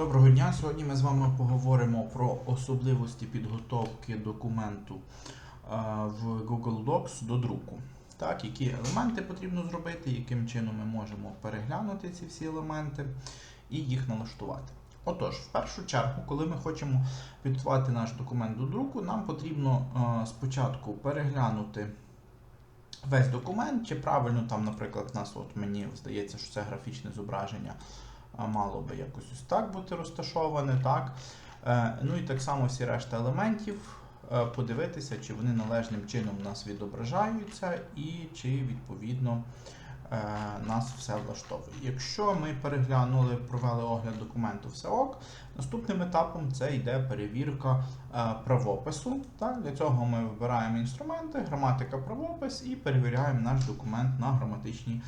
Доброго дня. Сьогодні ми з вами поговоримо про особливості підготовки документу е, в Google Docs до друку. Так, які елементи потрібно зробити, яким чином ми можемо переглянути ці всі елементи і їх налаштувати. Отож, в першу чергу, коли ми хочемо підготувати наш документ до друку, нам потрібно е, спочатку переглянути весь документ, чи правильно там, наприклад, у нас от мені здається, що це графічне зображення мало би якось ось так бути розташоване, так. Е, Ну і так само всі решта елементів е, подивитися, чи вони належним чином у нас відображаються, і чи відповідно е, нас все влаштовує. Якщо ми переглянули, провели огляд документу все ок, наступним етапом це йде перевірка правопису. Так? Для цього ми вибираємо інструменти, граматика правопис і перевіряємо наш документ на граматичні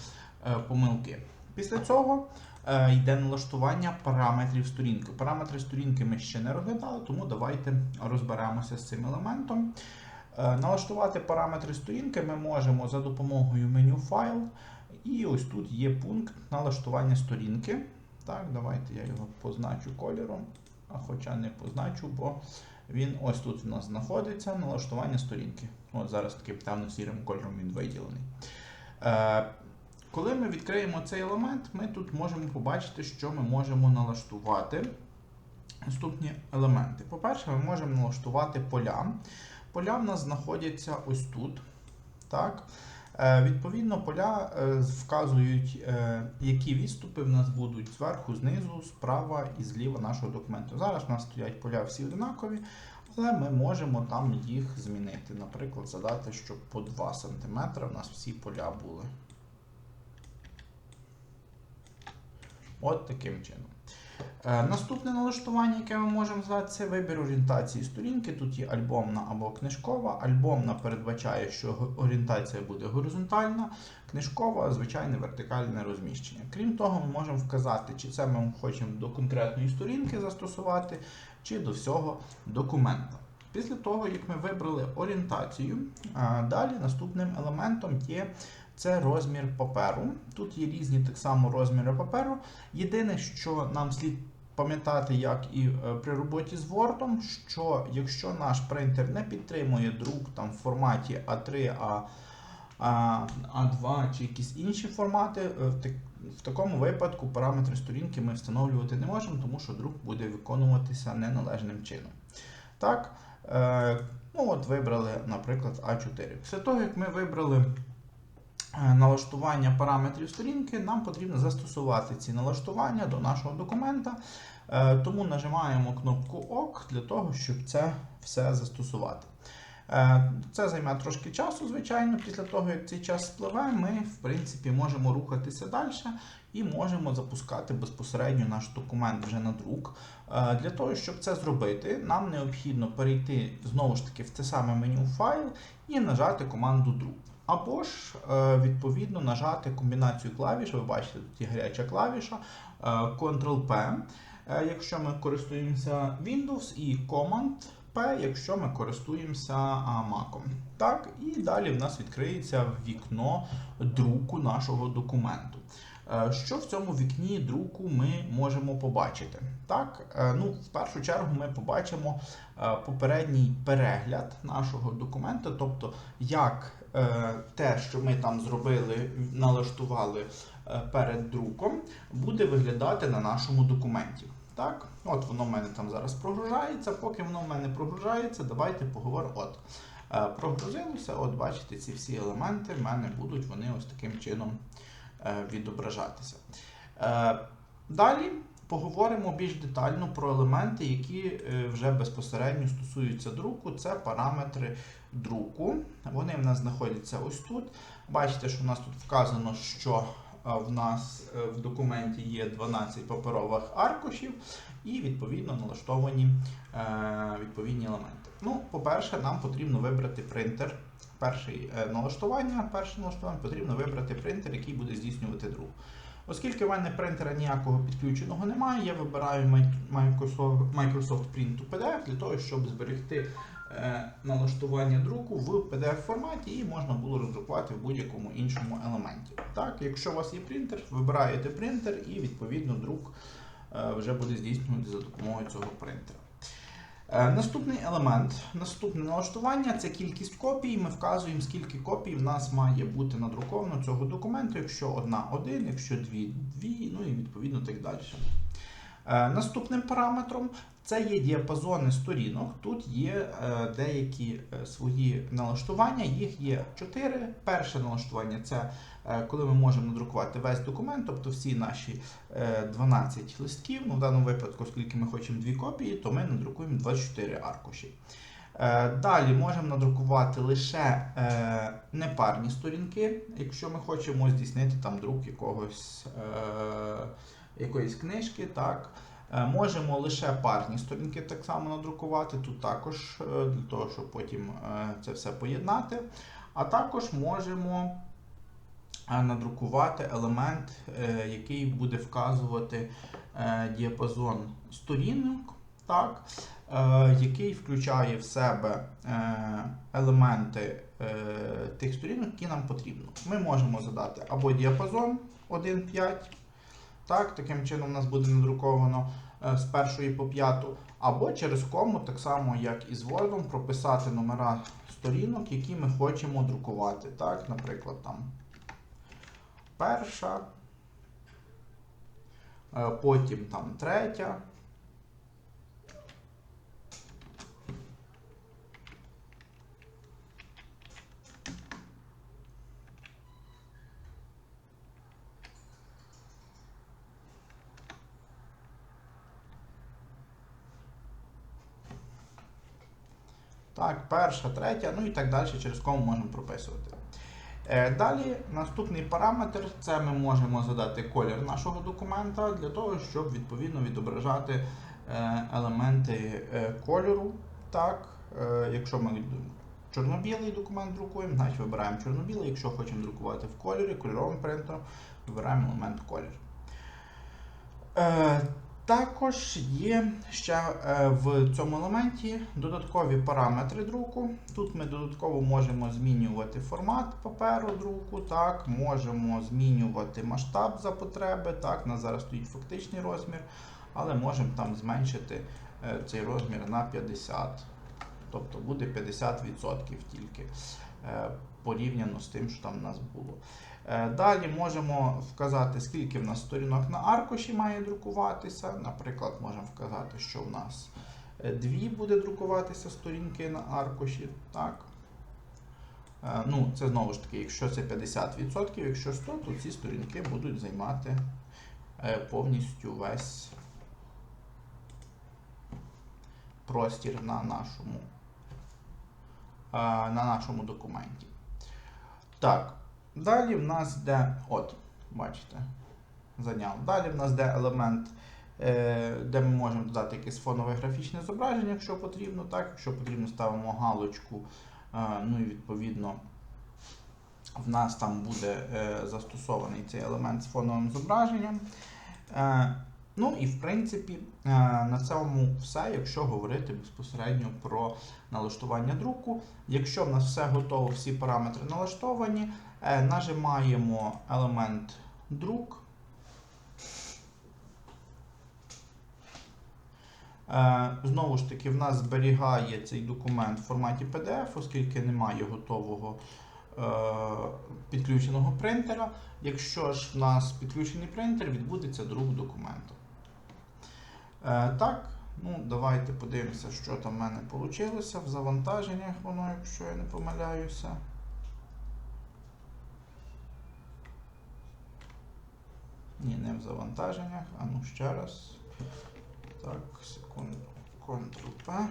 помилки. Після цього йде налаштування параметрів сторінки. Параметри сторінки ми ще не розглядали, тому давайте розберемося з цим елементом. Е, налаштувати параметри сторінки ми можемо за допомогою меню файл. І ось тут є пункт налаштування сторінки. Так, давайте я його позначу кольором, а хоча не позначу, бо він ось тут у нас знаходиться, налаштування сторінки. От зараз таким темно-сірим кольором він виділений. Коли ми відкриємо цей елемент, ми тут можемо побачити, що ми можемо налаштувати наступні елементи. По-перше, ми можемо налаштувати поля. Поля в нас знаходяться ось тут. Так? Е, Відповідно, поля е, вказують, е, які відступи в нас будуть зверху, знизу, справа і зліва нашого документу. Зараз у нас стоять поля всі однакові, але ми можемо там їх змінити. Наприклад, задати, щоб по 2 см у нас всі поля були. От таким чином. Е, наступне налаштування, яке ми можемо задати, це вибір орієнтації сторінки. Тут є альбомна або книжкова. Альбомна передбачає, що орієнтація буде горизонтальна, книжкова звичайне вертикальне розміщення. Крім того, ми можемо вказати, чи це ми хочемо до конкретної сторінки застосувати, чи до всього документа. Після того, як ми вибрали орієнтацію, е, далі наступним елементом є це розмір паперу. Тут є різні так само розміри паперу. Єдине, що нам слід пам'ятати, як і е, при роботі з Word, що якщо наш принтер не підтримує друк там, в форматі А3, А, А, А2 чи якісь інші формати, е, в, такому випадку параметри сторінки ми встановлювати не можемо, тому що друк буде виконуватися неналежним чином. Так, е, ну от Вибрали, наприклад, А4. Після того, як ми вибрали налаштування параметрів сторінки, нам потрібно застосувати ці налаштування до нашого документа. Е, тому нажимаємо кнопку ОК для того, щоб це все застосувати. Е, це займе трошки часу, звичайно. Після того, як цей час спливе, ми в принципі можемо рухатися далі і можемо запускати безпосередньо наш документ вже на друк. Для того, щоб це зробити, нам необхідно перейти знову ж таки в те саме меню файл і нажати команду друк. Або ж, е, відповідно, нажати комбінацію клавіш. Ви бачите, тут є гаряча клавіша е, Ctrl-P, е, якщо ми користуємося Windows, і Command-P, якщо ми користуємося Mac. Так, І далі в нас відкриється вікно друку нашого документу. Що в цьому вікні друку ми можемо побачити? Так, ну, В першу чергу ми побачимо попередній перегляд нашого документа, тобто як Е, те, що ми там зробили, налаштували е, перед друком, буде виглядати на нашому документі. Так, От воно в мене там зараз прогружається. Поки воно в мене прогружається, давайте поговоримо. От, е, Прогрузилося, от бачите, ці всі елементи в мене будуть вони ось таким чином відображатися. Далі поговоримо більш детально про елементи, які е, вже безпосередньо стосуються друку. Це параметри друку. Вони в нас знаходяться ось тут. Бачите, що в нас тут вказано, що е, в нас е, в документі є 12 паперових аркушів і відповідно налаштовані відповідні елементи. Ну, По-перше, нам потрібно вибрати принтер. Перше налаштування, перше налаштування потрібно вибрати принтер, який буде здійснювати друк. Оскільки в мене принтера ніякого підключеного немає, я вибираю Microsoft Print to PDF для того, щоб зберегти е, налаштування друку в PDF-форматі і можна було роздрукувати в будь-якому іншому елементі. Так, Якщо у вас є принтер, вибираєте принтер і відповідно друк е, вже буде здійснювати за допомогою цього принтера. Е, Наступний елемент, наступне налаштування це кількість копій. Ми вказуємо, скільки копій в нас має бути надруковано цього документу, якщо одна один, якщо дві дві, ну і відповідно так далі. Е, Наступним параметром це є діапазони сторінок. Тут є е, деякі е, свої налаштування, їх є чотири. Перше налаштування це е, коли ми можемо надрукувати весь документ, тобто всі наші е, 12 листків. Ну, в даному випадку, оскільки ми хочемо дві копії, то ми надрукуємо 24 аркуші. Далі можемо надрукувати лише непарні сторінки, якщо ми хочемо здійснити там друк якогось, якоїсь книжки. так. Е, Можемо лише парні сторінки так само надрукувати, тут також е, для того, щоб потім е, це все поєднати. А також можемо надрукувати елемент, який буде вказувати діапазон сторінок, так, який включає в себе елементи тих сторінок, які нам потрібно. Ми можемо задати або діапазон 1.5, так, таким чином у нас буде надруковано е, з першої по п'яту, або через кому, так само як і з Word, прописати номера сторінок, які ми хочемо друкувати. Так, наприклад, там перша, е, потім там третя. Так, перша, третя, ну і так далі, через кому можемо прописувати. Е, Далі наступний параметр це ми можемо задати колір нашого документа для того, щоб відповідно відображати е, елементи е, кольору. Так, якщо ми чорно-білий документ друкуємо, значить вибираємо чорно-білий. Якщо хочемо друкувати в кольорі, кольоровим принтером, вибираємо елемент колір. Також є ще е, в цьому елементі додаткові параметри друку. Тут ми додатково можемо змінювати формат паперу друку, так, можемо змінювати масштаб за потреби. Так, у нас зараз стоїть фактичний розмір, але можемо там зменшити е, цей розмір на 50. Тобто буде 50% тільки е, порівняно з тим, що там у нас було. Е, Далі можемо вказати, скільки в нас сторінок на аркуші має друкуватися. Наприклад, можемо вказати, що в нас е, дві буде друкуватися сторінки на аркуші. Так. Е, Ну, це знову ж таки, якщо це 50%, якщо 100, то ці сторінки будуть займати повністю весь простір на нашому, на нашому документі. Так. Далі в нас йде, от, бачите, зайняв. Далі в нас йде елемент, е, де ми можемо додати якесь фонове графічне зображення, якщо потрібно. Так, Якщо потрібно, ставимо галочку. Е, ну і відповідно в нас там буде е, застосований цей елемент з фоновим зображенням. Ну і в принципі на цьому все, якщо говорити безпосередньо про налаштування друку. Якщо в нас все готово, всі параметри налаштовані. Е, Нажимаємо елемент друк. Е, Знову ж таки, в нас зберігає цей документ в форматі PDF, оскільки немає готового е, підключеного принтера. Якщо ж в нас підключений принтер, відбудеться друк документу. Так, ну давайте подивимося, що там в мене вийшло в завантаженнях, воно, якщо я не помиляюся. Ні, не в завантаженнях. А ну ще раз. Так, секунду. Ctrl-P.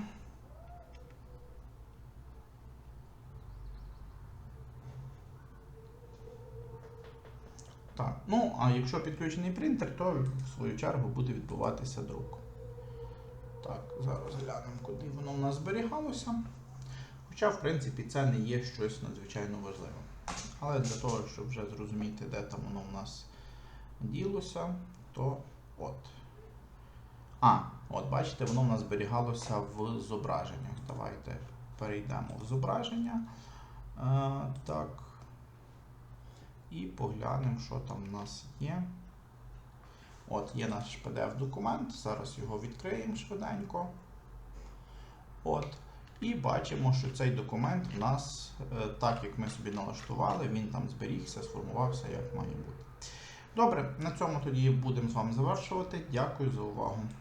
Так, ну а якщо підключений принтер, то в свою чергу буде відбуватися друк. Так, зараз глянемо, куди воно в нас зберігалося. Хоча, в принципі, це не є щось надзвичайно важливе. Але для того, щоб вже зрозуміти, де там воно в нас ділося, то от. А, от, бачите, воно в нас зберігалося в зображеннях. Давайте перейдемо в зображення. А, так. І поглянемо, що там в нас є. От, є наш PDF-документ, зараз його відкриємо швиденько. От. І бачимо, що цей документ у нас, е, так як ми собі налаштували, він там зберігся, сформувався, як має бути. Добре, на цьому тоді будемо з вами завершувати. Дякую за увагу.